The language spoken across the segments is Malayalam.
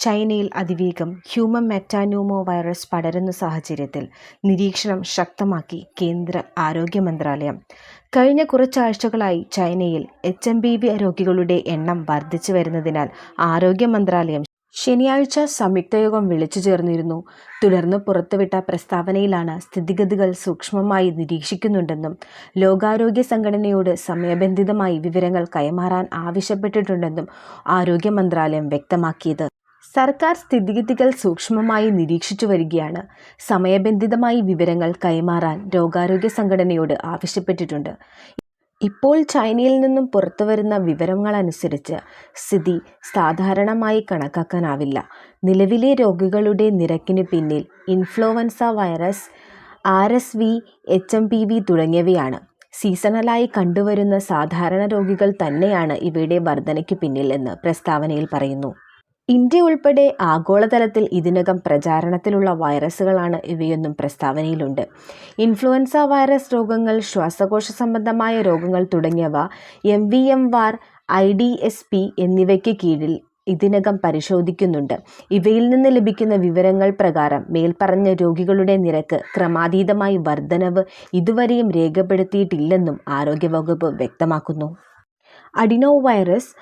ചൈനയിൽ അതിവേഗം ഹ്യൂമൻ മെറ്റാനോമോ വൈറസ് പടരുന്ന സാഹചര്യത്തിൽ നിരീക്ഷണം ശക്തമാക്കി കേന്ദ്ര ആരോഗ്യ മന്ത്രാലയം. കഴിഞ്ഞ കുറച്ചാഴ്ചകളായി ചൈനയിൽ എച്ച്. എം. B V. രോഗികളുടെ എണ്ണം വർദ്ധിച്ചു വരുന്നതിനാൽ ആരോഗ്യ മന്ത്രാലയം ശനിയാഴ്ച സംയുക്തയോഗം വിളിച്ചു ചേർന്നിരുന്നു തുടർന്ന് പുറത്തുവിട്ട പ്രസ്താവനയിലാണ് സ്ഥിതിഗതികൾ സൂക്ഷ്മമായി നിരീക്ഷിക്കുന്നുണ്ടെന്നും ലോകാരോഗ്യ സംഘടനയോട് സമയബന്ധിതമായി വിവരങ്ങൾ കൈമാറാൻ ആവശ്യപ്പെട്ടിട്ടുണ്ടെന്നും ആരോഗ്യ മന്ത്രാലയം വ്യക്തമാക്കിയത്. സർക്കാർ സ്ഥിതിഗതികൾ സൂക്ഷ്മമായി നിരീക്ഷിച്ചു വരികയാണ് സമയബന്ധിതമായി വിവരങ്ങൾ കൈമാറാൻ രോഗാരോഗ്യ സംഘടനയോട് ആവശ്യപ്പെട്ടിട്ടുണ്ട്. ഇപ്പോൾ ചൈനയിൽ നിന്നും പുറത്തുവരുന്ന വിവരങ്ങളനുസരിച്ച് സ്ഥിതി സാധാരണമായി കണക്കാക്കാനാവില്ല. നിലവിലെ രോഗികളുടെ നിരക്കിന് പിന്നിൽ influenza virus, R. S. V, H. M. P. V തുടങ്ങിയവയാണ്. സീസണലായി കണ്ടുവരുന്ന സാധാരണ രോഗികൾ തന്നെയാണ് ഇവയുടെ വർധനയ്ക്ക് പിന്നിൽ എന്ന് പ്രസ്താവനയിൽ പറയുന്നു. ഇന്ത്യ ഉൾപ്പെടെ ആഗോളതലത്തിൽ ഇതിനകം പ്രചാരണത്തിലുള്ള വൈറസുകളാണ് ഇവയെന്നും പ്രസ്താവനയിലുണ്ട്. ഇൻഫ്ലുവൻസ വൈറസ് രോഗങ്ങൾ, ശ്വാസകോശ സംബന്ധമായ രോഗങ്ങൾ തുടങ്ങിയവ എം. വി. എം. വാർ, ഐ. ഡി. എസ്. പി എന്നിവയ്ക്ക് കീഴിൽ ഇതിനകം പരിശോധിക്കുന്നുണ്ട്. ഇവയിൽ നിന്ന് ലഭിക്കുന്ന വിവരങ്ങൾ പ്രകാരം മേൽപ്പറഞ്ഞ രോഗികളുടെ നിരക്ക് ക്രമാതീതമായി വർധനവ് ഇതുവരെയും രേഖപ്പെടുത്തിയിട്ടില്ലെന്നും ആരോഗ്യവകുപ്പ് വ്യക്തമാക്കുന്നു. Adenovirus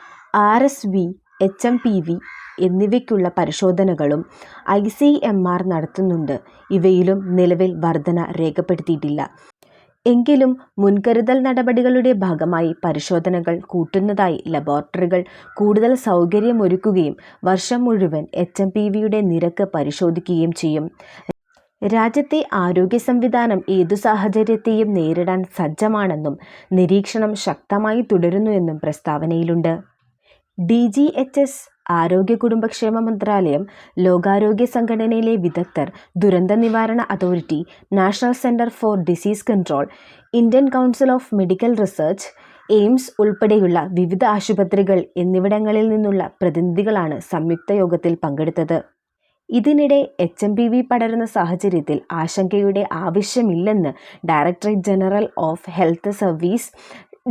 R. S. V, H. M. P. V എന്നിവയ്ക്കുള്ള പരിശോധനകളും ഐ. സി. എം. ആർ നടത്തുന്നുണ്ട്. ഇവയിലും നിലവിൽ വർധന രേഖപ്പെടുത്തിയിട്ടില്ല. എങ്കിലും മുൻകരുതൽ നടപടികളുടെ ഭാഗമായി പരിശോധനകൾ കൂട്ടുന്നതായി ലബോറട്ടറികൾ കൂടുതൽ സൗകര്യമൊരുക്കുകയും വർഷം മുഴുവൻ എച്ച്. എം. പി. വിയുടെ നിരക്ക് പരിശോധിക്കുകയും ചെയ്യും. രാജ്യത്തെ ആരോഗ്യ സംവിധാനം ഏതു സാഹചര്യത്തെയും നേരിടാൻ സജ്ജമാണെന്നും നിരീക്ഷണം ശക്തമായി തുടരുന്നു എന്നും പ്രസ്താവനയിലുണ്ട്. ഡി. ജി. എച്ച്. എസ്, ആരോഗ്യ കുടുംബക്ഷേമ മന്ത്രാലയം, ലോകാരോഗ്യ സംഘടനയിലെ വിദഗ്ധർ, ദുരന്ത നിവാരണ authority, national centre for disease control, Indian council of medical research, AIIMS ഉൾപ്പെടെയുള്ള വിവിധ ആശുപത്രികൾ എന്നിവിടങ്ങളിൽ നിന്നുള്ള പ്രതിനിധികളാണ് സംയുക്ത യോഗത്തിൽ പങ്കെടുത്തത്. ഇതിനിടെ എച്ച്. എം. പി. വി പടരുന്ന സാഹചര്യത്തിൽ ആശങ്കയുടെ ആവശ്യമില്ലെന്ന് directorate general of health services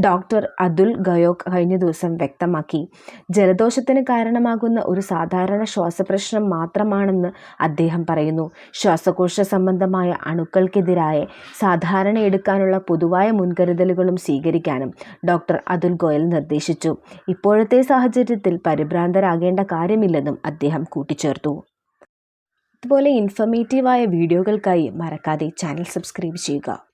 ഡോ. അതുൽ ഗയോക് കഴിഞ്ഞ ദിവസം വ്യക്തമാക്കി. ജലദോഷത്തിന് കാരണമാകുന്ന ഒരു സാധാരണ ശ്വാസപ്രശ്നം മാത്രമാണെന്ന് അദ്ദേഹം പറയുന്നു. ശ്വാസകോശ സംബന്ധമായ അണുക്കൾക്കെതിരായ സാധാരണ എടുക്കാനുള്ള പൊതുവായ മുൻകരുതലുകളും സ്വീകരിക്കാനും ഡോക്ടർ അതുൽ ഗോയൽ നിർദ്ദേശിച്ചു. ഇപ്പോഴത്തെ സാഹചര്യത്തിൽ പരിഭ്രാന്തരാകേണ്ട കാര്യമില്ലെന്നും അദ്ദേഹം കൂട്ടിച്ചേർത്തു. അതുപോലെ ഇൻഫർമേറ്റീവായ വീഡിയോകൾക്കായി മറക്കാതെ ചാനൽ സബ്സ്ക്രൈബ് ചെയ്യുക.